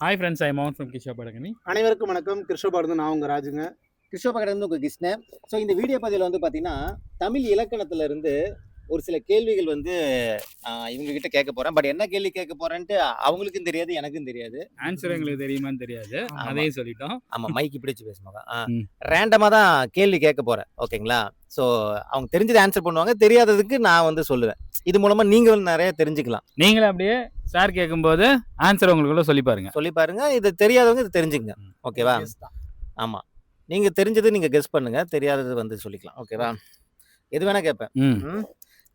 Hi friends I மவுண்ட் from கிஷா படகனி அனைவருக்கும் வணக்கம். கிருஷ்ணபாரதன் நான் உங்க ராஜுங்க. கிருஷ்ணபகடன் உங்க கிருஷ்ணன். ஸோ இந்த வீடியோ பதிவில் வந்து பார்த்தீங்கன்னா தமிழ் இலக்கணத்துல இருந்து ஒரு சில கேள்விகள் வந்து ஆஹ், இவங்க கிட்ட கேட்க போறேன். பட் என்ன கேள்வி கேட்க போறேன்ட்டு அவங்களுக்கும் தெரியாது எனக்கும் தெரியாது. ஆன்சர் எங்களுக்கு தெரியுமான்னு தெரியாது. அதையும் சொல்லிட்டோம். ஆமா மைக்கு பிடிச்சு பேசுவாங்க ம். ரேண்டமா தான் கேள்வி கேட்க போறேன். ஓகேங்களா ஸோ அவங்க தெரிஞ்சதை ஆன்சர் பண்ணுவாங்க. தெரியாததுக்கு நான் வந்து சொல்லுவேன். இது மூலமா நீங்க வந்து நிறைய தெரிஞ்சுக்கலாம். நீங்களும் அப்படியே சார் கேட்கும்போது ஆன்சர் உங்களுக்குள்ள சொல்லி பாருங்க. சொல்லி பாருங்க. இது தெரியாதவங்க இது தெரிஞ்சுங்க ஓகேவா ஆமா. நீங்க தெரிஞ்சது நீங்க கெஸ் பண்ணுங்க. தெரியாதது வந்து சொல்லிக்கலாம். ஓகேவா எது வேணா கேட்பேன்.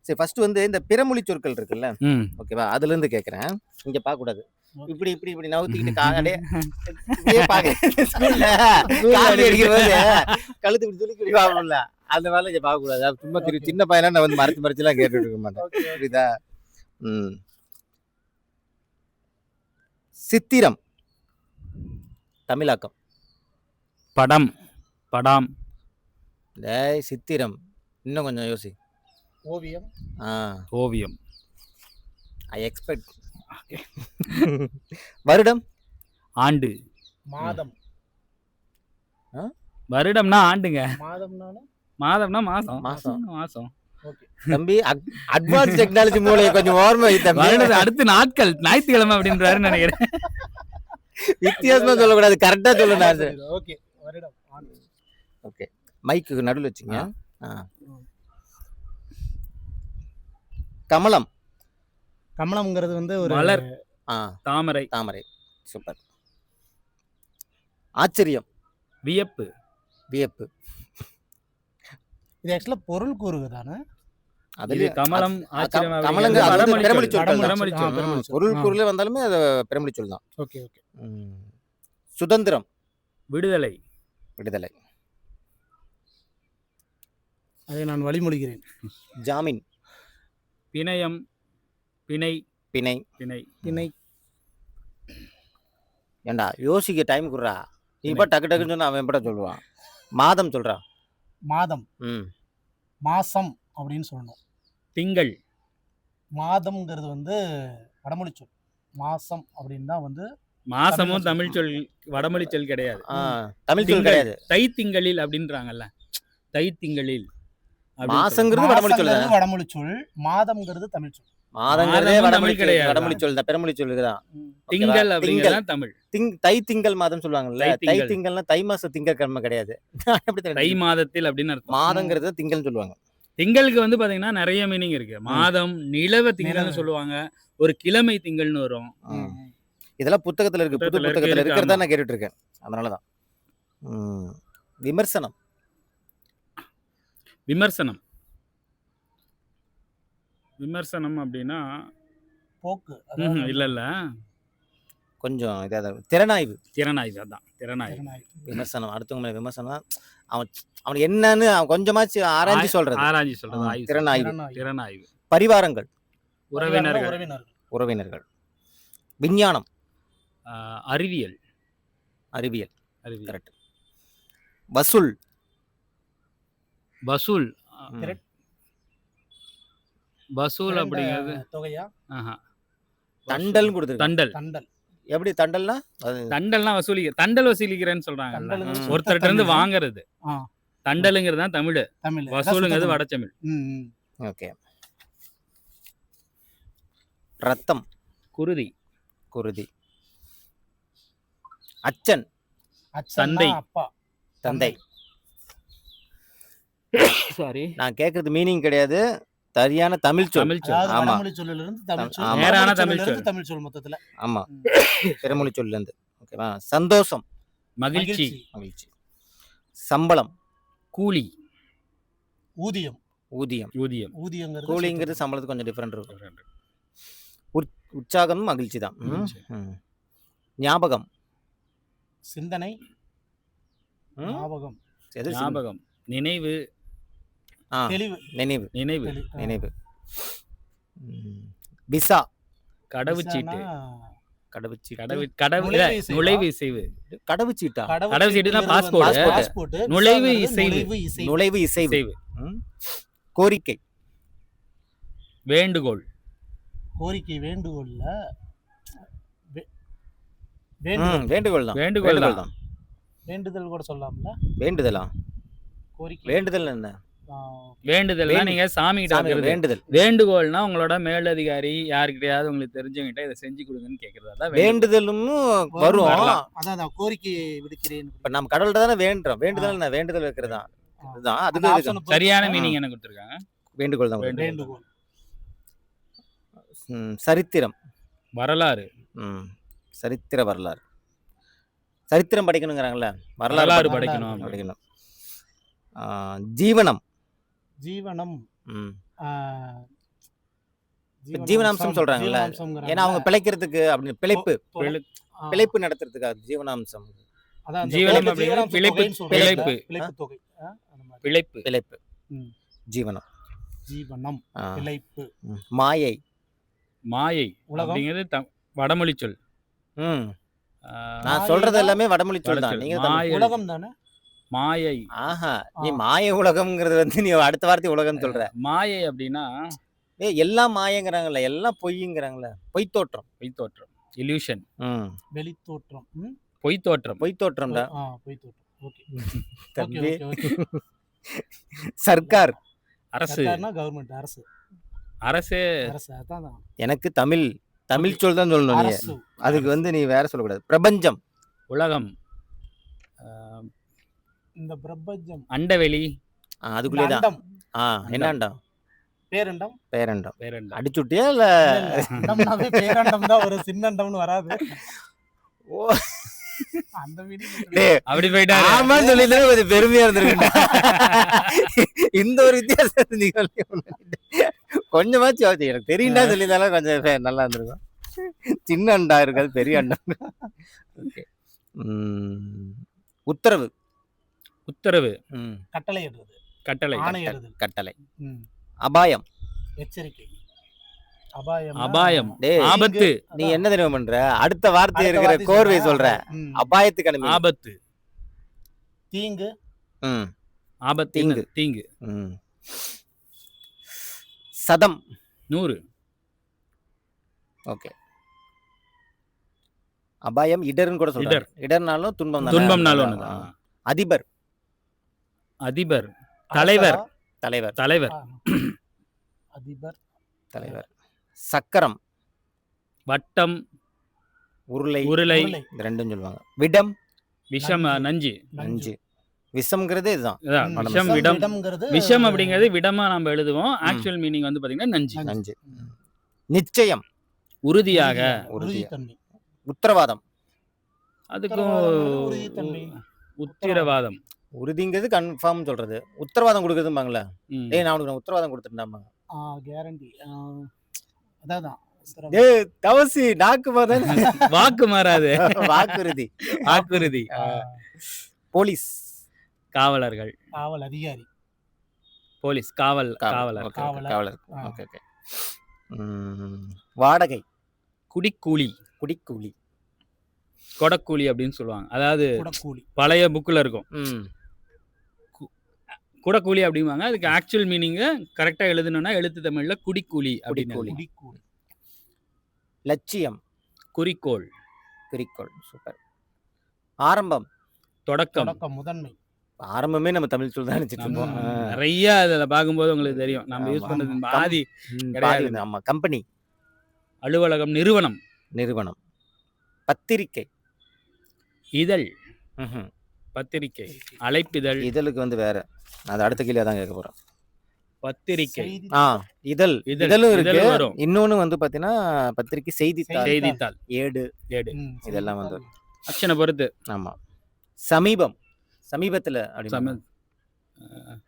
சரி ஃபர்ஸ்ட் வந்து இந்த பிறமொழி சொற்கள் இருக்குல்ல? ஓகேவா அதுல இருந்து கேக்குறேன். இங்க பார்க்க கூடாது இப்படி இப்படி இப்படி நவுத்திக்கிட்டு காடே கழுத்து இப்படி பார்ப்போம்ல அந்த மாதிரிலாம் இங்க பார்க்க கூடாது அது சும்மா திரு சின்ன பையனா நான் வந்து மறைச்சு மறைச்சுலாம் கேட்டுட்டு இருக்க மாட்டேன். புரியுதா? ம். சித்திரம். தமிழாக்கம். படம். படாம். டேய் சித்திரம். இன்னும் கொஞ்சம் யோசி. ஓவியம். ஆ. ஓவியம். ஐ எக்ஸ்பெக்ட் வருடம். ஆண்டு. மாதம். வருடம்னா ஆண்டுங்க. மாதம்னாலும் மாதம்னா மாசம் மாசம். மாசம் தம்பி அட்வான்ஸ் டெக்னாலஜி மூலையை கொஞ்சம் ஓர்மை தம்பி. அடுத்து நாட்கள் ஞாயிற்றுக்கிழமை அப்படின்றாருன்னு நினைக்கிறேன். வித்தியாசமா சொல்லக்கூடாது கரெக்டா சொல்லணும் ஓகே. ஓகே. மைக்கு நடுவில் வச்சுங்க. கமலம். கமலம்ங்கிறது வந்து ஒரு மலர். ஆ. தாமரை. தாமரை. சூப்பர். ஆச்சரியம். வியப்பு. வியப்பு. இது ஆக்சுவலா பொருள் கூறுக தானே? கமலம். பெருமொழி சொல். பொருள். பொருளே வந்தாலுமே அது பிறமொழி சொல் தான். Okay okay. சுதந்திரம். விடுதலை. விடுதலை. அதை நான் வழிமொழிகிறேன். ஜாமீன். பிணையம். பிணை. பிணை. பிணை. திணை ஏண்டா யோசிக்க டைம் குடுறா. இப்போ டக்கு டக்குன்னு சொன்னா அவன் எப்படா சொல்லுவான். மாதம் சொல்றா. மாதம். ம். மாசம் அப்படின்னு சொல்லணும். திங்கள். மாதம்ங்கிறது வந்து வடமொழி சொல் மாசம் அப்படின்னு தான் வந்து மாசமும் தமிழ் சொல் வடமொழி சொல் கிடையாது. தமிழ் சொல் திங்கள். கிடையாது. தை திங்களில் அப்படின்றாங்கல்ல. தை திங்களில் மாசங்கிறது வடமொழி சொல் வடமொழி சொல் மாதம்ங்கிறது தமிழ் சொல் மாதங்கிறதே வடமொழி கிடையாது. வடமொழி சொல் தான் பிறமொழி சொல்லுக்கு தான் சொல்றாங்க. திங்கள் அப்படிங்கிறது தமிழ் திங் தை திங்கள் மாதம் சொல்லுவாங்கல்ல தை தை திங்கள். திங்கள்னா தை மாசம் திங்கட்கிழமை கிடையாது தை? மாதத்தில் அப்படின்னு அர்த்தம் மாதங்கிறது திங்கள்னு சொல்லுவாங்க திங்களுக்கு வந்து பாத்தீங்கன்னா நிறைய மீனிங் இருக்கு மாதம் நிலவ திங்கள்னு. சொல்லுவாங்க ஒரு கிழமை திங்கள்னு வரும். இதெல்லாம் புத்தகத்துல இருக்கு புது புத்தகத்துல புத்தகத்துல இருக்கு, இருக்கிறதா. நான் கேட்டுட்டு இருக்கேன் அதனாலதான் ம். விமர்சனம் விமர்சனம் விமர்சனம் அப்படின்னா போக்கு. ம்ஹும், அதாவது இல்ல இல்ல. கொஞ்சம் இதாக திறனாய்வு. திறனாய்வு அதான். திறனாய்வு. திறனாய்வு. விமர்சனம் அடுத்தவங்க மேல விமர்சனம் அவன் அவன் என்னன்னு அவன் கொஞ்சமாச்சு ஆராய்ச்சி சொல்றது. ஆராய்ச்சி சொல்றது ஆ, ஆய்வு திறனாய்வு. திறனாய்வு. திறனாய்வு. பரிவாரங்கள். உறவினர்கள். உறவினர்கள். உறவினர்கள். விஞ்ஞானம். ஆ, அறிவியல். அறிவியல். அறிவியல். கரெக்ட் வசூல். வசூல். ஆ. திரட்- வசூல் அப்படிங்கிறது. தொகையா. தண்டல் கொடுத்துருக்கு தண்டல். தண்டல். எப்படி தண்டல்னா? தண்டல்னா வசூலிக்க தண்டல் வசூலிக்கிறேன்னு சொல்றாங்க ஒருத்தர்ட்ட இருந்து. வாங்குறது. தண்டலுங்கிறது தான் தமிழ். தமிழ். வசூலுங்கிறது வடச்சமிழ். ஓகே. ரத்தம். குருதி. குருதி. அச்சன். தந்தை. அப்பா. தந்தை. சாரி நான் கேட்கறது மீனிங் கிடையாது. சரியான தமிழ் சொல். தமிழ் சொல். ஆமா. சொல்லில இருந்து தமிழ் சொல். நேரான தமிழ் சொல்லில சொல். தமிழ் சொல் மொத்தத்துல. ஆமா. பிறமொழி சொல்ல இருந்து ஓகேவா? சந்தோஷம். மகிழ்ச்சி. மகிழ்ச்சி. சம்பளம். கூலி. ஊதியம். ஊதியம். ஊதியம். ஊதியங்கிறது கூலிங்கிறது சம்பளத்துக்கு கொஞ்சம் டிஃப்ரெண்ட் இருக்கும். உற்சாகம் மகிழ்ச்சி. தான். ஞாபகம். சிந்தனை? ஞாபகம்? ஞாபகம். நினைவு. தெளிவு. நினைவு நினைவு. நினைவு. விசா. கடவுச்சீட்டு. விசானா கடவுச்சீட்டு. கடவு கடவு நுழைவு இசைவா? கடவுச்சீட்டா? கடவு கடவு சீட்டுனா சீட்டுங்கிறது passport. வந்து passport. passport. நுழைவு இசைவு. நுழைவு இசைவு. கோரிக்கை. வேண்டுகோள். கோரிக்கை வேண்டுகோள்ல வேண்டுகோள் தான் வேண்டுகோள். வேண்டுகோள் தான் வேண்டுதல் கூட சொல்லலாம்ல வேண்டுதலா? கோரிக்கை. வேண்டுதல் என்ன? வேண்டுதல்னா வேண்டு- நீங்க சாமி கிட்ட. வேண்டுதல். வேண்டுகோள்னா உங்களோட மேலதிகாரி யாருக்கிட்டயாவது உங்களுக்கு தெரிஞ்சவங்கிட்ட இதை செஞ்சு கொடுங்கன்னு கேக்குறதா. வேண்டுதல். வேண்டுதலும் வரும். அதான் கோரிக்கை விடுக்கிறேன் இப்ப நம்ம கடவுள்கிட்ட தானே வேண்டுறோம். வேண்டுதல் என்ன? வேண்டுதல் வைக்கிறதா option இதுக்கு சரியான மீனிங் என்ன கொடுத்துருக்காங்க. வேண்டுகோள் தான் வேண்டுகோள். சரித்திரம். வரலாறு. ம் சரித்திர வரலாறு. சரித்திரம் படிக்கணுங்கிறாங்கல்ல? வரலாறு வரலாறு படி- படிக்கணும். படிக்கணும். ஆ, ஜீவனம். ஜீவனம். ஜீவனாம்சம் சொல்றாங்கல்ல? ஏன்னா அவங்க பிழைக்கிறதுக்கு அப்படின்னு பிழைப்பு பிழைப்பு நடத்துறதுக்காக ஜீவனாம்சம். அதான் ஜீவனம் பிழைப்பு-. பிழைப்பு. பிழைப்பு. தொகை. பிழைப்பு. பிழைப்பு. ஜீவனம். ஜீவனம் பிழைப்பு. மாயை. மாயை அப்படிங்கிறது வடமொழி சொல். நான் சொல்றது எல்லாமே வடமொழி சொல் தான். நீங்க உலகம் தானே? மாயை. ஆஹா நீ. மாய உலகம்ங்கிறது வந்து நீ அடுத்த வார்த்தை உலகம் சொல்ற. மாயை அப்படின்னா ஏய் எல்லாம் மாயங்கிறாங்கல்ல எல்லாம் பொய்ங்கிறாங்கல்ல பொய் தோற்றம் பொய் தோற்றம் இல்யூஷன் ம். வெளித்தோற்றம் ம்? பொய் தோற்றம் பொய் தோற்றம்டா பொய் தோற்றம் ஓகே. தம்பி. ஓகே ஓகே சர்க்கார். அரசு. கவர்மெண்ட் அரசு. அரசே. எனக்கு தமிழ் தமிழ் சொல் தான் சொல்லணும் நீ. அதுக்கு வந்து நீ வேற சொல்லக்கூடாது. பிரபஞ்சம். உலகம். இந்த பிரபஞ்சம். அண்டவெளி. ஆ, அதுக்குள்ளே தான். அண்டம். ஆ என்னண்டம் பேரண்டம். பேரண்டம். வேற என்ன அடிச்சுட்டியா இல்ல? இல்ல, இல்ல. அண்டம்னாவே பேரண்டம் தான். ஒரு சின்னண்டம்னு வராது. ஓ, அந்த meaning டேய், அப்படி போயிட்டாரு. ஆமா சொல்லியிருந்தா கொஞ்சம் பெருமையா இருந்திருக்குண்டா. இந்த ஒரு வித்தியாசம் நீ சொல்லி கொஞ்சமாச்சும் ஆச்சு எனக்கு தெரியும்டா சொல்லியிருந்தாலும் கொஞ்சம் நல்லா இருந்திருக்கும். சின்ன அண்டா இருக்காது பெரிய அண்டா ஓகே. உத்தரவு. உத்தரவு. ம், கட்டளை இடுறது கட்டளை கட்டளை. ம். அபாயம். எச்சரிக்கை. அபாயம் அபாயம். டேய் ஆபத்து. நீ என்ன தெரியுமா பண்ற? அடுத்த வார்த்தை இருக்கிற கோர்வை சொல்ற. அபாயத்துக்கு அனுப்பி. ஆபத்து. தீங்கு. ம். ஆபத்து. தீங்கு. தீங்கு. ம். சதம். நூறு. ஓகே. அபாயம் இடர்னு கூட சொல்றாங்க. இடர். இடர்னாலும் துன்பம் தானே? துன்பம்னாலும் ஆ. ஒண்ணுதான் அதிபர். அதிபர் தலைவர். தலைவர். தலைவர். அதிபர். தலைவர். சக்கரம். வட்டம். உருளை. உருளை. இது ரெண்டும் சொல்லுவாங்க. விடம். விஷம் நஞ்சு. நஞ்சு. விஷம்ங்கிறது இதுதான். விஷம் விடம். விடம்ங்கிறது விஷம் அப்படிங்கிறது விடமா நம்ம எழுதுவோம். ஆக்சுவல் மீனிங் வந்து பாத்தீங்கன்னா நஞ்சு. நஞ்சு. நிச்சயம். உறுதியாக. உறுதித்தன்மை. உத்தரவாதம். அதுக்கும். உத்திரவாதம். உறுதிங்கிறது கன்ஃபார்ம் சொல்றது. உத்தரவாதம் கொடுக்குறதும்பாங்களே ம். டேய் நான் உனக்கு நான் உத்தரவாதம் கொடுத்துட்டேன்டாம்பாங்க. கேரண்டி அதான் டேய் தவசி நாக்கு வாக்கு மாறாது. வாக்குறுதி. வாக்குறுதி. போலீஸ். காவலர்கள். காவல் அதிகாரி. போலீஸ் காவல் காவலர். காவலர். ஓகே, ஓகே, ஆ. வாடகை. குடிக்கூலி. குடிக்கூலி. கொடக்கூலி அப்படின்னு சொல்லுவாங்க. அதாவது பழைய புக்கில் இருக்கும். ம். குடக்கூலி அப்படிம்பாங்க. அதுக்கு ஆக்சுவல் மீனிங்க கரெக்டாக எழுதணும்னா எழுத்து தமிழ்ல குடிக்கூலி அப்படின்னு லட்சியம். குறிக்கோள். குறிக்கோள். சூப்பர். ஆரம்பம். தொடக்கம். தொடக்கம் முதன்மை. ஆரம்பமே நம்ம தமிழ் சொல் தான் நினைச்சிட்டு ஆ. நிறைய அதில் பார்க்கும்போது உங்களுக்கு தெரியும். நம்ம யூஸ் ஆமா. பாதி கிடையாது. கம்பெனி. அலுவலகம் நிறுவனம். நிறுவனம். பத்திரிக்கை. இதழ். ம்ஹும். பத்திரிக்கை அழைப்பிதழ். இதழுக்கு வந்து வேற. அது அடுத்த கீழே தான் கேட்க போறோம் பத்திரிக்கை. செய்தி ஆ இதழ். இதழ், இதழும் இருக்கு. இதழ் வரும். இன்னொன்னு வந்து பாத்தீங்கன்னா பத்திரிக்கை செய்தித்தாள். செய்தித்தாள். ஏடு. ஏடு. இதெல்லாம் வந்து. அக்ஷனை பொறுத்து. ஆமா. சமீபம். சமீபத்துல அஹ்,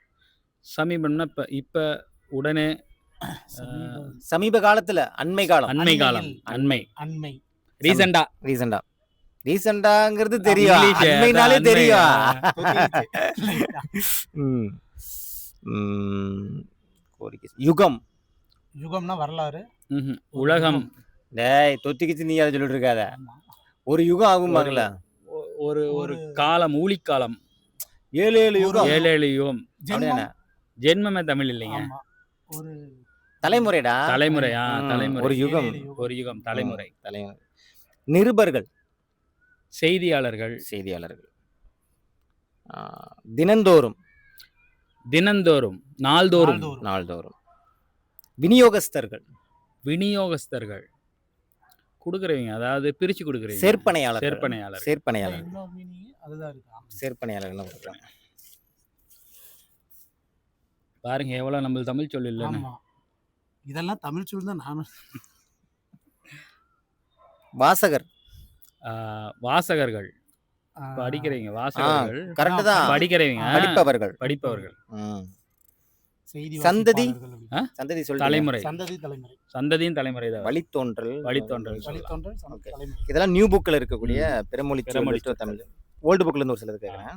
சமீபம்னா இப்ப இப்ப உடனே சமீப காலத்துல அண்மை காலம். அண்மை காலம். அண்மை. அண்மை. ரீசெண்டா. ரீசெண்டா. ரீசெண்டாங்கிறது தெரியும். அண்மைனாலே தெரியும். கோரிக்கை. யுகம். யுகம்னா வரலாறு. உலகம். டேய் தொத்திக்கிச்சு நீ அதை சொல்லிட்டு இருக்காத. ஒரு யுகம் ஆகும்பாங்கல்ல ஒ- ஒரு ஒரு காலம் ஊழிக்காலம். ஏழு ஏழு யுகம். ஏழு ஏழு யுகம். ஜென்மம், தமிழ் இல்லைங்க. ஒரு தலைமுறைடா? தலைமுறையா தலைமுறை. ஒரு யுகம். ஒரு யுகம் தலைமுறை. தலைமுறை. நிருபர்கள். செய்தியாளர்கள் செய்தியாளர்கள். தினந்தோறும். தினந்தோறும் நாள்தோறும். நாள்தோறும். விநியோகஸ்தர்கள். விநியோகஸ்தர்கள். கொடுக்குறவங்க அதாவது பிரிச்சு கொடுக்குறீங்க சேர்ப்பனையாளர்கள் சேர்ப்பனையாளர் சேர்ப்பனையாளர் இருக்கா. சேர்ப்பனையாளர் கொடுக்குறாங்க. பாருங்க எவ்வளவு நம்ம தமிழ் சொல் இல்லைன்னு. இதெல்லாம் தமிழ் சொல் தான் நானும். வாசகர். வாசகர்கள். ஆ, படிக்கிறீங்க வாசகர்கள். கரெக்ட் தான். படிக்கிறவங்க படிப்பவர்கள். படிப்பவர்கள். ம். செய்தி சந்ததி? வாசிப்பாளர்கள் அப்படின்னு. ஆ? சந்ததி சொல்லி தலைமுறை. சந்ததி தலைமுறை. சந்ததியும் தலைமுறை தான். வழித்தோன்றல். வழித்தோன்றல். வழித்தோன்றல் சந்ததி Okay. தலைமுறை. இதெல்லாம் நியூ புக்ல இருக்கக்கூடிய பிறமொழி பிறமொழி தமிழ். ஓல்டு புக்ல இருந்து ஒரு சிலது கேட்குறேன்.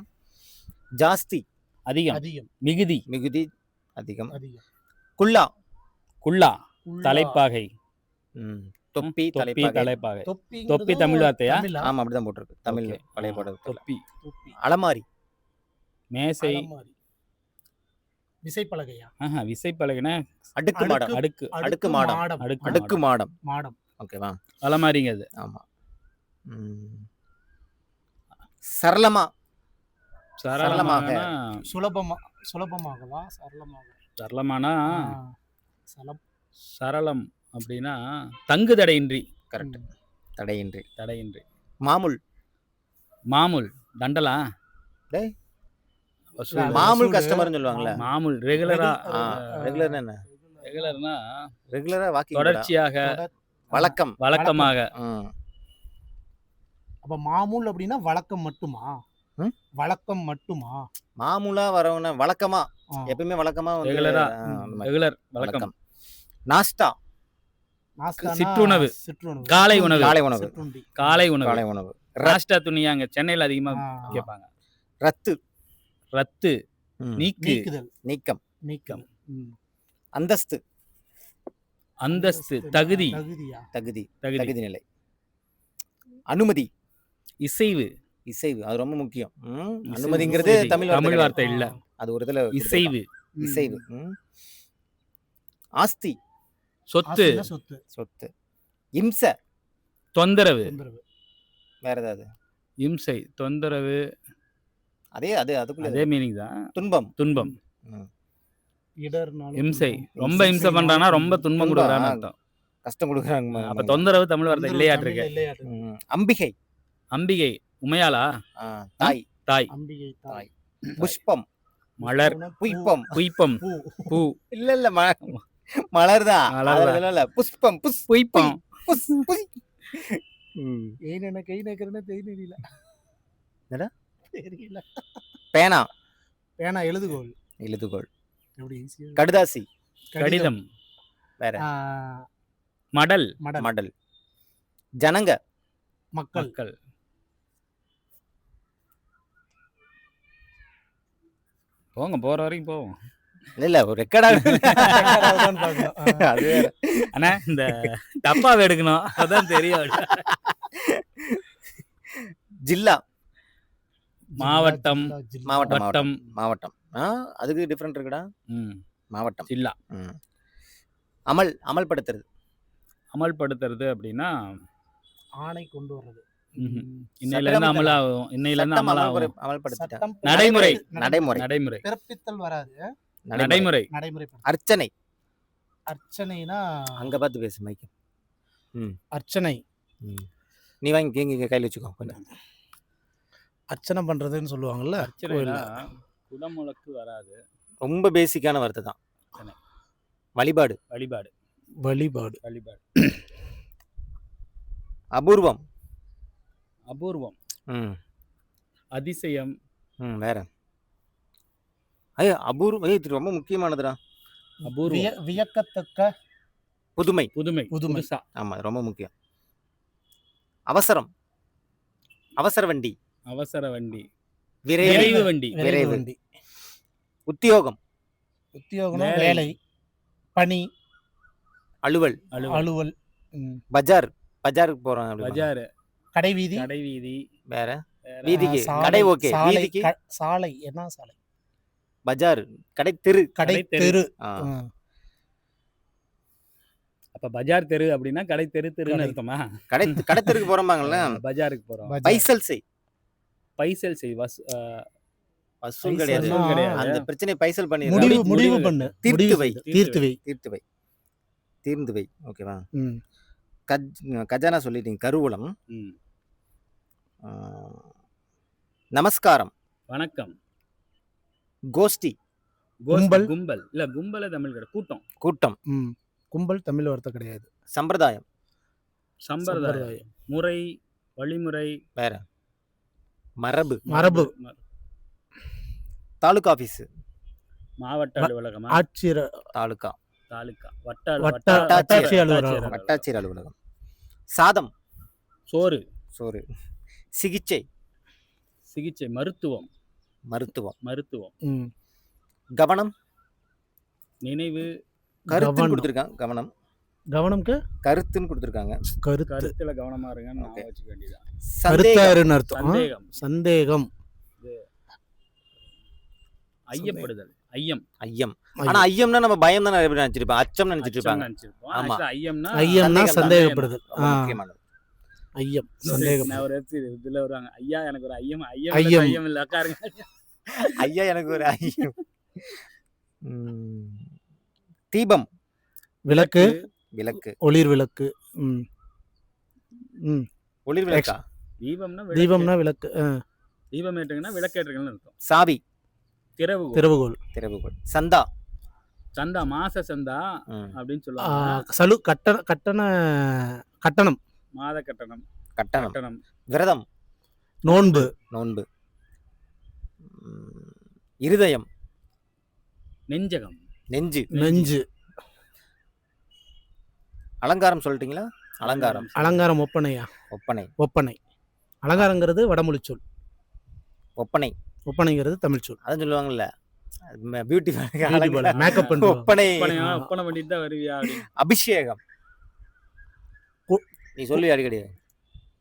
ஜாஸ்தி. அதிகம். அதிகம். மிகுதி. மிகுதி. அதிகம். அதிகம். குல்லா. குள்ளா உள்ளா. தலைப்பாகை. ம். தொப்பி தொப்பி தலைப்பாகை. தொப்பி தமிழ்? வார்த்தையா? ஆமா அப்படிதான் போட்டிருக்கு. தமிழ். பழைய பாடல் தொப்பி. அலமாரி. மேசை. விசைப்பலகையா? ஆஹா விசைப்பலகைனா அடுக்கு மாடம். அடுக்கு. அடுக்கு மாடம். அடுக்கு அடுக்கு மாடம். மாடம். ஓகேவா? அலமாரிங்கிறது. ஆமா. ம். சரளமா. சரளமாகனா சுலபமா சுலபமாகவா? சரளமாக. சரளமானா? சலம் சரளம். அப்படின்னா தங்கு தடையின்றி கரெக்ட். தடையின்றி. தடையின்றி. மாமுல். மாமூல் தண்டலா? டேய். மாமுல். கஸ்டமர்னு சொல்லுவாங்கல்ல. மாமூல். ரெகுலரா ரெகுலர் என்ன? ரெகுலர்னா ரெகுலரா வாக்கிங் தொடர்ச்சியாக தொடர்- வழக்கம். வழக்கமாக. அப்ப மாமூல் அப்படின்னா வழக்கம் மட்டுமா? வழக்கம் மட்டுமா? மாமூலா வரவன வழக்கமா. எப்பயுமே வழக்கமா வந்து ரெகுலரா. ரெகுலர் வழக்கம். நாஸ்டா சிற்றுணவு. சிற்றுணவு. காலை உணவு. காலை உணவு. காலை உணவு. காலை உணவு. ராஷ்டா துணி அங்க சென்னையில அதிகமா. கேட்பாங்க. ரத்து. ரத்து. நீக்கு. நீக்குதல். நீக்கம். நீக்கம். அந்தஸ்து. அந்தஸ்து. தகுதி. தகுதியா? தகுதி. தகுதி. நிலை அனுமதி. இசைவு. இசைவு. அது ரொம்ப முக்கியம். அனுமதிங்கிறது இசைவு. தமிழ் தமிழ் வார்த்தை இல்ல. அது ஒரு இதுல இசைவு. இசைவு. ஆஸ்தி. சொத்து. சொத்து. சொத்து. இம்ச. தொந்தரவு. வேற ஏதாவது? இம்சை தொந்தரவு. அதே அது அதுக்குள்ள அதே மீனிங் தான். துன்பம். துன்பம். இம்சை. ரொம்ப இம்சை பண்றானா ரொம்ப துன்பம் கொடுக்குறான்னு. அர்த்தம். கஷ்டம் கொடுக்குறாங்க அப்ப தொந்தரவு தமிழ் வார்த்தை இல்லையாட்டு இருக்கு. அம்பிகை. அம்பிகை. உமையாளா? தாய். தாய். அம்பிகை தாய். புஷ்பம். மலர். பூ. புஷ்பம் குயிப்பம் பூ. இல்ல இல்ல மலர்தான் இல்ல. புஷ்பம் புஷ் குயிப்பம் புஷ் புஷ். ஏன் கை நக்கிறேன்னு தெரியல. என்னடா? தெரியல. பேனா. பேனா எழுதுகோல் எழுதுகோள். எப்படி கடுதாசி. கடிதம். வேற. மடல். மடல். மடல். ஜனங்க. மக்கள். மக்கள். போங்க போற வரைக்கும் போவோம். இல்ல இல்ல ஒரு ரெக்கார்டா அதான் பார்க்கணும். ஆ. அது. அண்ணா இந்த டப்பாவை எடுக்கணும். அதான் தெரியும். ஜில்லா. மாவட்டம். மாவட்டம் வட்டம். மாவட்டம். ஆ அதுக்கு டிஃபரெண்ட் இருக்குடா. ம், மாவட்டம். ஜில்லா. ம். அமல் அமல்படுத்துறது. அமல்படுத்துறது அப்படின்னா? ஆணை கொண்டு வர்றது. ம்ஹும். ம். இன்னையில இருந்து சட்டம் அமலாகும். இன்னையில இருந்து சட்டம் அமலாகும். அமல்படு- அமல்படுத்திட்டேன் சட்டம் நடைமுறை. நடைமுறை. நடைமுறை. பிறப்பித்தல் வராது. நடைமுறை. நடைமுறை. அர்ச்சனை. அர்ச்சனைனா அங்க பார்த்து பேசு மைக்கு. அர்ச்சனை. ம். நீ வாங்கி இங்க கையில் வச்சுக்கோ கொஞ்சம். அர்ச்சனை பண்றதுன்னு சொல்லுவாங்கல்ல? அர்ச்சனைனா குடமுழக்கு வராது. ரொம்ப பேசிக்கான வார்த்தை தான். அர்ச்சனை. வழிபாடு. வழிபாடு. வழிபாடு. வழிபாடு. அபூர்வம். அபூர்வம். ம். அதிசயம். ம் வேற. ஐயோ அபூர்வம். ஐயோ இது ரொம்ப முக்கியமானதுடா. அபூர்வம். விய- வியக்கத்தக்க புதுமை. புதுமை. புதுமை. புதுசா. ஆமா ரொம்ப முக்கியம். அவசரம். அவசர வண்டி. அவசர வண்டி. விரைவு. விரைவு வண்டி. விரைவு விரைவு. வண்டி உத்தியோகம். உத்தியோகம் வேலை. வேலை. பணி. அலுவல். அலுவல். அலுவல். ம். பஜார். பஜாருக்கு போறோம் அப்படி பஜார். கடைவீதி. கடை வீதி வேற. வீதிக்கு. சாலை, கடை ஓகே. சாலை. வீதிக்கு? க- சாலை. என்ன சாலை? பஜார் கடை தெரு. கடை கடை தெரு. அப்ப பஜார் தெரு அப்படின்னா கடை தெரு தெருன்னு கடை. அர்த்தமா? கடை கடத்தருக்கு போறோம்பாங்கல்ல? பஜாருக்கு போறோம். பைசல் செய். பைசல் செய் வஸ் வசூல் கிடையாது. அந்த பிரச்சனை பைசல் பண்ணி முடிவு முடிவு பண்ணு. தீர்த்து வை. தீர்த்து வை. தீர்த்து வை. தீர்ந்து வை. ஓகேவா. கஜ் கஜானா சொல்லிட்டீங்க. கருவூலம். நமஸ்காரம். வணக்கம். கோஷ்டி. கும்பல். கும்பல். இல்ல கும்பல தமிழ் கிடையாது கூட்டம். கூட்டம். ம். கும்பல் தமிழ் வார்த்தை கிடையாது. சம்பிரதாயம். சம்பிரதாயம். சம்பிரதாயம். முறை வழிமுறை. வேற. மரபு. மரபு. தாலுகா ஆபீஸ். மாவட்ட அலுவலகமா? ஆட்சியர். தாலுகா. தாலுக்கா வட்ட வட்ட- வட்ட- வட்டாட்சி அலுவலகம். வட்டாட்சியர் வட்டாட்சியர் அலுவலகம். சாதம். சோறு. சோறு. சிகிச்சை. சிகிச்சை. மருத்துவம். மருத்துவம். மருத்துவம். ம். கவனம். நினைவு. கருத்துன்னு கவனம். கொடுத்துருக்காங்க கவனம். கவனம்க்கு? கருத்துன்னு கொடுத்துருக்காங்க. கருத்து. கருத்துல கவனமா இருங்கன்னு. வச்சுக்க வேண்டியதான் சந்தேகம் கருத்தாருன்னு அர்த்தம்? சந்தேகம். சந்தேகம். ஐயப்படுதல். ஐயம். ஐயம். ஆனா ஐயம்னா நம்ம பயம் தான் நிறைய பேர் நினைச்சிருப்போம். அச்சம் நினைச்சிட்டு இருப்பாங்க. ஆமா. ஐயம்னா. சந்தேகப்படுதல். முக்கியமானது. ஐயம் சந்தேகம். நான் ஒரு இதுல வருவாங்க. ஐயா எனக்கு ஒரு ஐயம் ஐயம் ஐயம். ஐயம் இல்ல உட்காருங்க ஐயா எனக்கு ஒரு ஐயம். தீபம். விளக்கு. விளக்கு. ஒளிர் விளக்கு. ம். ம். ஒளிர் விளக்கா? தீபம்னா விளக்கு. தீபம்னா விளக்கு தீபம் ஏற்றுங்கன்னா விளக்கேற்றுங்கன்னு அர்த்தம். சாவி. திறவு திறவுகோல் திறவுகோல் சந்தா. சந்தா மாச சந்தா. அப்படின்னு சொல்லுவாங்க. சலு கட்டண கட்டண கட்டணம். மாத கட்டணம் கட்டணம். கட்டணம். விரதம். நோன்பு. நோன்பு. இருதயம். நெஞ்சகம். நெஞ்சு. நெஞ்சு. அலங்காரம் சொல்லிட்டீங்களா? அலங்காரம். அலங்காரம் ஒப்பனையா? ஒப்பனை. ஒப்பனை. அலங்காரங்கிறது வடமொழி சொல் ஒப்பனை. ஒப்பனைங்கிறது தமிழ் சொல் அதான் சொல்லுவாங்கல்ல பியூட்டி மேக்கப் ஒப்பனை. ஒப்பனை பண்ணிட்டு தான் வருவியா அபிஷேகம். நீ சொல்லி அடிக்கடி?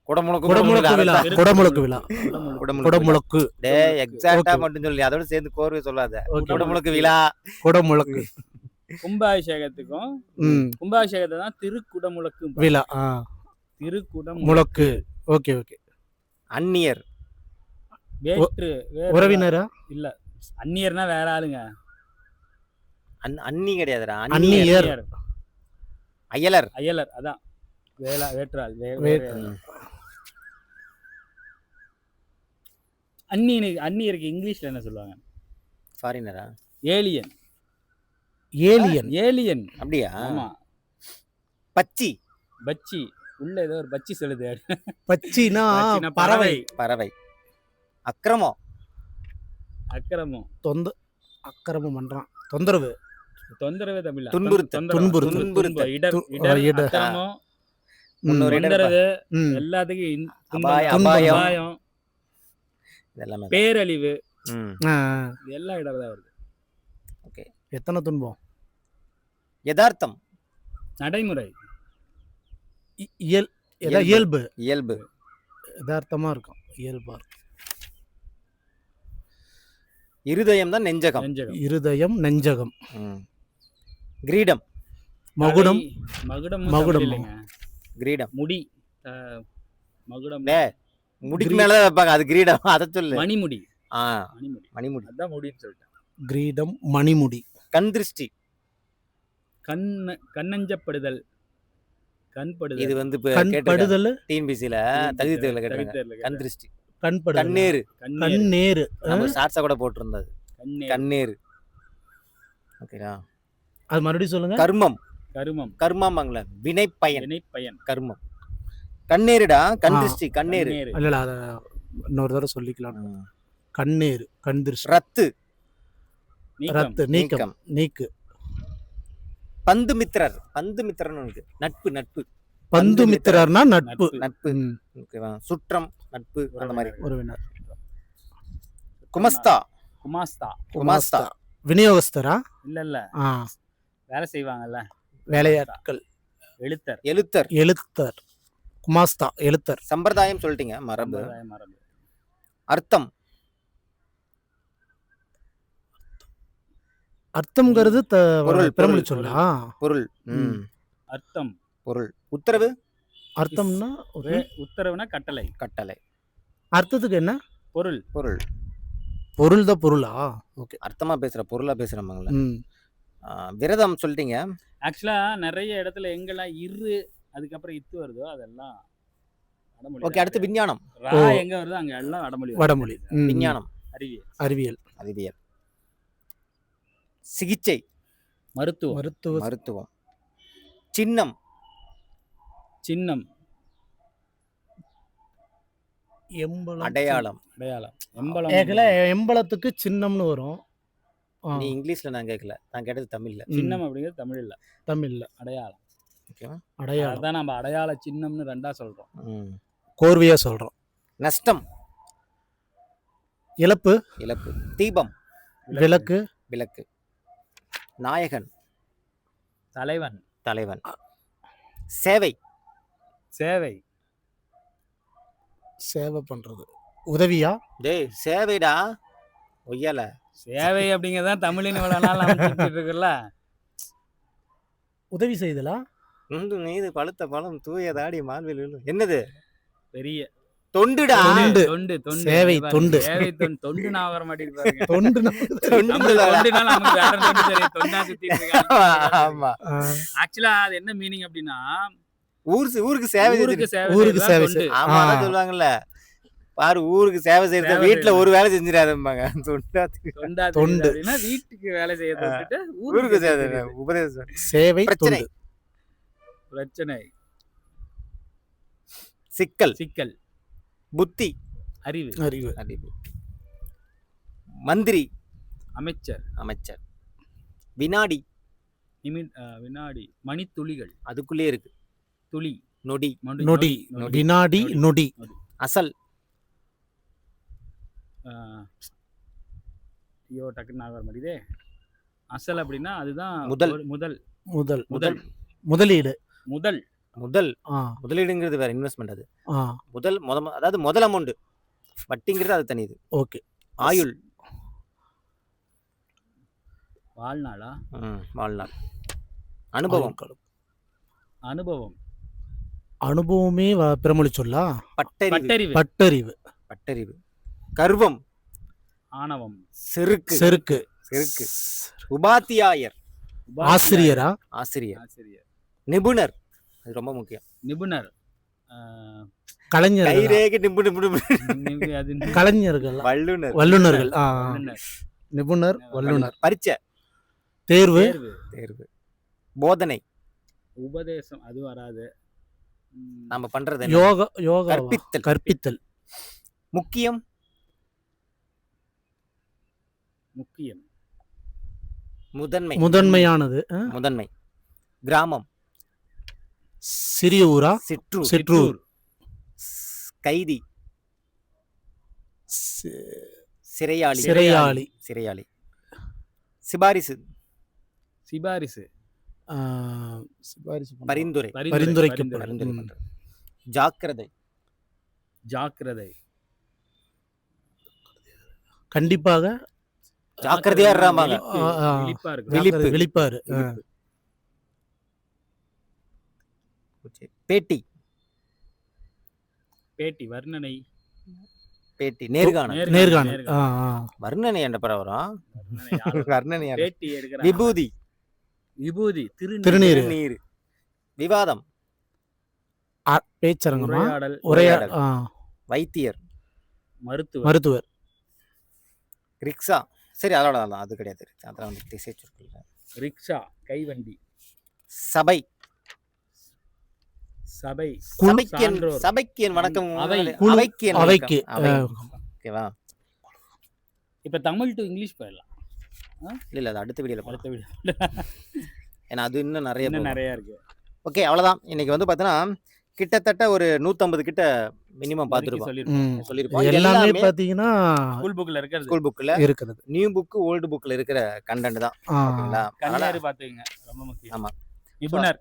குடமுழுக்கு குடமுழுக்கு விழா குடமுழுக்கு விழா. குடமுழுக்கு. குடமுழுக்கு. விழா. குடமுழுக்கு. டேய் எக்ஸாக்டா. மட்டும் சொல்லி அதோட சேர்ந்து கோர்வை சொல்லாத. குடமுழுக்கு விழா. குடமுழுக்கு. கும்பாபிஷேகத்துக்கும் ம். கும்பாபிஷேகத்தை தான் திருக்குடமுழக்கு விழா திருக்குடம் முழக்கு. Okay okay. அந்நியர். வேற்று வேறு உறவினரா? இல்ல அந்நியர்னா வேற ஆளுங்க. அந்- அன்னி கிடையாதுடா. அந்நியர். அந்நியர். அயலர். அயலர் அதான். வேளா வேற்றாள் வே- வேற்று. வேறு. அந்நியனுக்கு அந்நியருக்கு இங்கிலீஷ்ல என்ன சொல்லுவாங்க? ஃபாரினரா ஏலியன் ஏலியன் ஏலியன் அப்படியா? ஆமா. பச்சி. பச்சி. உள்ள ஏதோ ஒரு பச்சி சொல்லுது. பச்சினா பறவை. பறவை. அக்கிரமம் அக்கிரமம் தொந்த அக்கிரமம் பண்றான். தொந்தரவு. தொந்தரவு தமிழ். துன்புறுத்தல். துன்புறுத்தல். துன்புறுத்தல். இடர் து- இடர் இடர். அக்கிரமம் ம், முன்னோர் இடர் தொந்தரவு ம். எல்லாத்துக்கும் அபாயம், பேரழிவு. ம். ஆ, இது எல்லாம் இடர் தான் வருது. எத்தனை துன்பம்? யதார்த்தம். நடைமுறை. இ- இயல் இயல்பு. இயல்பு. இயல்பு. யதார்த்தமா இருக்கும். இயல்பா இருக்கும். இருதயம் தான் நெஞ்சகம். நெஞ்சகம். இருதயம் நெஞ்சகம். ம். கிரீடம். மகுடம். மகுடம் மகுடம். கிரீடம். முடி மகுடம். முடிக்கு மேலதான் வைப்பாங்க அது கிரீடம் அதை சொல்லு. மணிமுடி. ஆ மணிமுடி. மணிமுடி. அதான் முடின்னு சொல்லிட்டேன். கிரீடம் மணிமுடி. கண் திருஷ்டி. கண் கண்ணஞ்சப்படுதல். கண்படுதல் இது வந்து இப்ப கண் கேட்டிருக்காங்க படுதல்? டிஎன்பிசில தகுதி தேர்வுல தகுதி கண் திருஷ்டி. கண் படுதல்? கண்ணேரு கண்ணீர் நம்ம ஷார்ட்ஸா கூட போட்டிருந்தது. கண்ணீர் கண்ணேரு ஓகேடா. அது மறுபடியும் சொல்லுங்க. கர்மம். கருமம். கர்மாம்பாங்களே வினை பயன் வினை பயன் கர்மம். கண்ணேருடா? கண். திருஷ்டி கண்ணேரு. இல்ல இல்ல அத இன்னொரு தடவை சொல்லிக்கலாம். கண்ணேரு கண் திருஷ்டி. ரத்து. நீக்கம். ரத்து நீக்கம். நீக்கு. பந்து மித்திரர். பந்து மித்திரன்னு இருக்கு. நட்பு நட்பு. பந்து மித்திரர்னா நட்பு. நட்பு. ஓகேவா? சுற்றம் நட்பு அந்த மாதிரி. உறவினர். குமஸ்தா. குமாஸ்தா. குமாஸ்தா. விநியோகஸ்தரா? இல்ல இல்ல. ஆ. வேலை செய்வாங்கல்ல. வேலையாட்கள் எழுத்தர். எழுத்தர். எழுத்தர். குமாஸ்தா எழுத்தர். சம்பிரதாயம் சொல்லிட்டீங்க மரபு. மரபு. அர்த்தம். அர்த்தம்ங்கிறது பொருள், சொல்லா. பொருள். ம். அர்த்தம். பொருள். உத்தரவு? அர்த்தம்னா ஒரு உத்தரவுனா கட்டளை. கட்டளை. அர்த்தத்துக்கு என்ன? பொருள். பொருள். பொருள் தான் பொருளா? ஓகே. அர்த்தமா பேசுற பொருளா பேசுறவங்கள விரதம் சொல்லிட்டீங்க. ஆக்சுவலா நிறைய இடத்துல எங்கெல்லாம் இரு அதுக்கப்புறம் இத்து வருதோ அதெல்லாம் வடமொழி ஓகே அடுத்து விஞ்ஞானம். ரா ஓ. எங்க வருதோ அங்க எல்லாம் வடமொழி வடமொழி. ம், விஞ்ஞானம். அறிவியல். அறிவியல். அறிவியல். சிகிச்சை. மருத்துவம். மருத்துவ மருத்துவம். சின்னம். சின்னம். எம்பளம் அடையாளம். அடையாளம். எம்பலம் கேட்கல எம்பளத்துக்கு சின்னம்னு வரும். ஆ, நீ இங்கிலீஷ்ல நான் கேட்கல நான் கேட்டது தமிழ்ல. ம், சின்னம் அப்படிங்கிறது தமிழ் இல்ல தமிழ்ல. அடையாளம். ஓகேவா? அடையாளம். அதான் நம்ம அடையாள சின்னம்னு ரெண்டா சொல்றோம். ம். கோர்வையா சொல்றோம். நஷ்டம். இழப்பு. இழப்பு. தீபம். விளக்கு. விளக்கு. நாயகன். தலைவன். தலைவன். சேவை. சேவை. சேவை பண்றது. உதவியா? டேய் சேவைடா. ஒய்யல. சேவை அப்படிங்கறதான் தமிழின் இவ்வளவு நாள் இருக்குல்ல உதவி செய்தலா? உண்டு நீது பழுத்த பழம் தூய தாடி விழும். என்னது? பெரிய. தொண்டுடா? தொண்டு. தொண்டு. தொண்டு சேவை பாருங்க, தொண்டு. சேவை தொண்டு. தொண்டு நான் வர மாட்டேங்குது பாருங்க. தொண்டு தொண்டு நம்ம தாடா. தொண்டுனா நமக்கு வேற தொண்டு தெரியும்? தொண்டா சுத்திட்டு ஆமா ஆக்சுவலா அது என்ன மீனிங் அப்படின்னா ஊர் சி- ஊருக்கு சேவை ஊருக்கு சேவை ஊருக்கு சேவை ஆமா சொல்லுவாங்கல்ல. பாரு ஊருக்கு சேவை செய்யறது வீட்டுல. ஒரு வேலை செஞ்சிடாதும்பாங்க. தொண்டா. தொண்டா வீட்டுக்கு வேலை செய்யறத ஊருக்கு சேவை. உபதேசம். சேவை பிரச்சனை. தொண்டு. பிரச்சனை. சிக்கல். சிக்கல். புத்தி. அறிவு. அறிவு. அறிவு. மந்திரி. அமைச்சர். அமைச்சர். வினாடி. வினாடி. மணித்துளிகள். அதுக்குள்ளே இருக்கு. துளி. நொடி. நொடி. நொடி. வினாடி நொடி. அசல். ஐயோ டக்குன்னு வர மாட்டேங்குதே. அசல் அப்படின்னா அதுதான் முதல். முதல். முதல் முதல் முதலீடு. முதல். முதல். ஆ. முதலீடுங்கிறது வேற இன்வெஸ்ட்மெண்ட் அது. ஆ. முதல் முத அதாவது முதல் அமௌண்ட் வட்டிங்கிறது அது தனி இது. ஓகே. ஆயுள். வாழ்நாளா? ம், வாழ்நாள். அனுபவம். அனுபவம். அனுபவமே வ- பிறமொழி சொல்லா? பட்டறிவு. பட்டறிவு. பட்டறிவு. கர்வம் ஆணவம். செருக்கு. செருக்கு. செருக்கு. உபாத்தியாயர். ஆசிரியரா? ஆசிரியர். ஆசிரியர். நிபுணர். அது ரொம்ப முக்கியம். நிபுணர். அஹ், கலைஞர்கள். கைரேகை நிபு நிபு நிபு. அது கலைஞர்கள். வல்லுனர் வல்லுனர்கள் ஆ. வல்லுனர். நிபுணர் வல்லுனர் பரீட்சை தேர்வு. தேர்வு. தேர்வு. போதனை. உபதேசம் அது வராது. ம், நாம பண்றது என்ன? யோகா யோகா. கற்பித்தல். கற்பித்தல். முக்கியம் முக்கியம். முதன்மை. முதன்மையானது? முதன்மை. கிராமம். சிறிய ஊரா? சிற்றூர். சிற்றூர். கைதி. சிறையாளி. சிறையாளி. சிறையாளி. சிபாரிசு. சிபாரிசு. சிபாரிசு. பரிந்துரை. பரிந்துரைக்கப்படும். பரிந்துரை. ஜாக்கிரதை. ஜாக்கிரதை. கண்டிப்பாக ஜாக்கிரதையா இருறாமாங்க. விழிப்பாரு. பேட்டி. பேட்டி வர்ணனை. பேட்டி நேர்காணல். நேர்காணல். வர்ணனை என்ற படம் வரும் வர்ணனை? பேட்டி விபூதி. விபூதி திருநீர். திருநீர். நீர் விவாதம். பேச்சரங்கமா உரையாடல். வைத்தியர். மருத்துவர். மருத்துவர். ரிக்ஷா. சரி அதோட அதெல்லாம் அது கிடையாது. அதெல்லாம் வந்து திசை சொற்கள் ரிக்ஷா கைவண்டி. சபை. சபை. சபைக்கு. சபைக்கு என் வணக்கம். அவைக்கு அவைக்கு ஓகேவா? இப்ப தமிழ் டு இங்கிலீஷ் போயிடலாம். இல்ல இல்ல அது அடுத்த வீடியோல அடுத்த வீடியோ. ஏன்னா அது இன்னும் நிறைய. நிறைய இருக்கு. ஓகே அவ்வளவுதான். இன்னைக்கு வந்து பார்த்தோன்னா கிட்டத்தட்ட ஒரு நூத்தம்பது கிட்ட மினிமம் ஒதுக்கி பார்த்துருப்போம் சொல்லிருக்கோம் ம். சொல்லியிருப்போம் எல்லாமே பாத்தீங்கன்னா ஸ்கூல் புக்ல இருக்கிறது. ஸ்கூல் புக்ல இருக்கிறது. நியூ புக் ஓல்டு புக்ல இருக்கிற கண்டென்ட் தான். ஓகேங்களா பாத்துக்கங்க ரொம்ப முக்கியம். ஆமா. நிபுணர்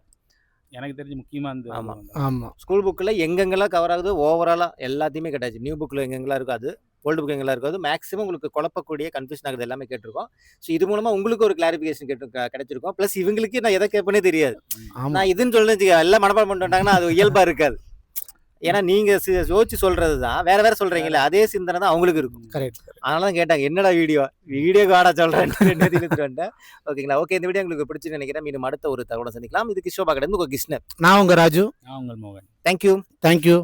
எனக்கு தெரிஞ்சு முக்கியமா இந்த ஆமா. ஆமா. ஸ்கூல் புக்ல எங்கெங்கெல்லாம் கவர் ஆகுது ஓவராலா எல்லாத்தையுமே கேட்டாச்சு. நியூ புக்ல எங்கெங்கெல்லாம் இருக்கோ அது ஓல்டு புக் எங்கெல்லாம் இருக்காது மேக்ஸிமம் உங்களுக்கு குழப்பக்கூடிய கன்ஃபியூஷன் ஆகுது எல்லாமே கேட்டிருக்கோம். ஸோ இது மூலமா உங்களுக்கு ஒரு கிளாரிஃபிகேஷன் கேட்டு கிடைச்சிருக்கும். ப்ளஸ் இவங்களுக்கு நான் எதை கேட்பேனே தெரியாது. நான் இதுன்னு சொல்லுன்னு எல்லாம் மனப்பாடம் பண்ணிட்டு வந்தாங்கன்னா அது இயல்பா இருக்காது. ஏன்னா நீங்க சி- யோசிச்சு சொல்றது தான் வேற வேற சொல்றீங்கல்ல அதே சிந்தனை தான் அவங்களுக்கு இருக்கும். கரெக்ட் அதனால தான் கேட்டாங்க என்னடா வீடியோ வீடியோ காடா சொல்றேன் ஓகேங்களா? ஓகே இந்த வீடியோ உங்களுக்கு பிடிச்சு நினைக்கிறேன். மீண்டும் அடுத்த ஒரு தகவலை சந்திக்கலாம். இது கிஷோபா கடந்து உங்க கிருஷ்ணர் நான் உங்க ராஜு. நான் உங்கள் மோகன். Thank you thank you